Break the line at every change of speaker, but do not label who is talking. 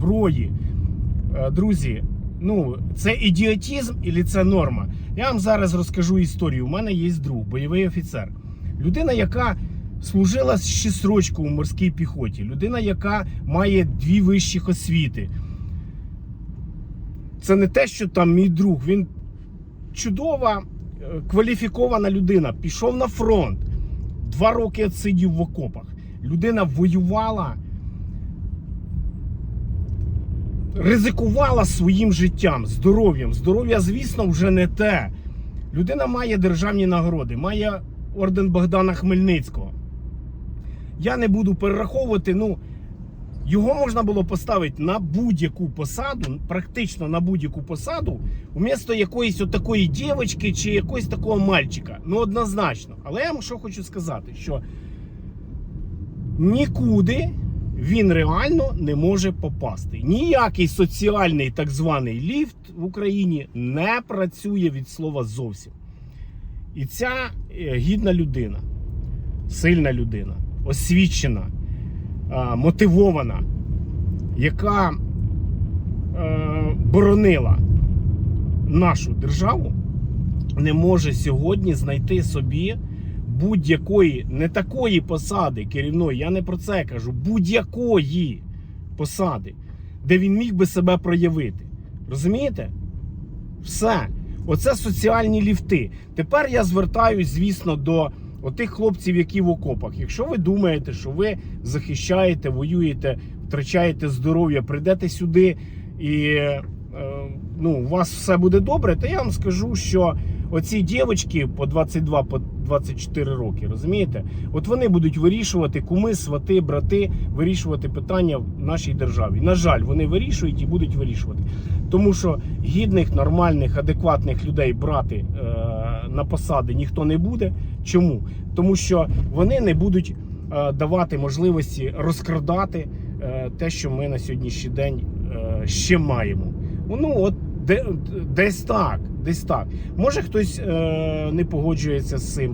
зброї. Е, Друзі, ну це ідіотізм і це норма. Я вам зараз розкажу історію. У мене є друг, бойовий офіцер. Людина, яка служила ще срочку у морській піхоті, людина, яка має дві вищих освіти. Це не те, що там мій друг. Він чудова, е, кваліфікована людина. Пішов на фронт. Два роки отсидів в окопах. Людина воювала, ризикувала своїм життям, здоров'ям. Здоров'я, звісно, вже не те. Людина має державні нагороди, має орден Богдана Хмельницького. Я не буду перераховувати, ну. Його можна було поставити на будь-яку посаду, практично на будь-яку посаду, вмісто якоїсь отакої дівчинки чи якогось такого мальчика. Ну, однозначно. Але я вам що хочу сказати, що нікуди він реально не може попасти. Ніякий соціальний так званий ліфт в Україні не працює від слова зовсім. І ця е, гідна людина, сильна людина, освічена мотивована, яка е, боронила нашу державу, не може сьогодні знайти собі будь-якої, не такої посади керівної, я не про це кажу, будь-якої посади, де він міг би себе проявити. Розумієте? Все. Оце соціальні ліфти. Тепер я звертаюсь, звісно, до отих хлопців, які в окопах. Якщо ви думаєте, що ви захищаєте, воюєте, втрачаєте здоров'я, прийдете сюди і е, ну, у вас все буде добре, то я вам скажу, що оці дівчатки по 22 по 24 роки, розумієте? От вони будуть вирішувати куми, свати, брати, вирішувати питання в нашій державі. На жаль, вони вирішують і будуть вирішувати. Тому що гідних, нормальних, адекватних людей брати е, на посади ніхто не буде. Чому? Тому що вони не будуть е, давати можливості розкрадати е, те, що ми на сьогоднішній день е, ще маємо. Ну от десь так, десь так. Може хтось е, не погоджується з цим.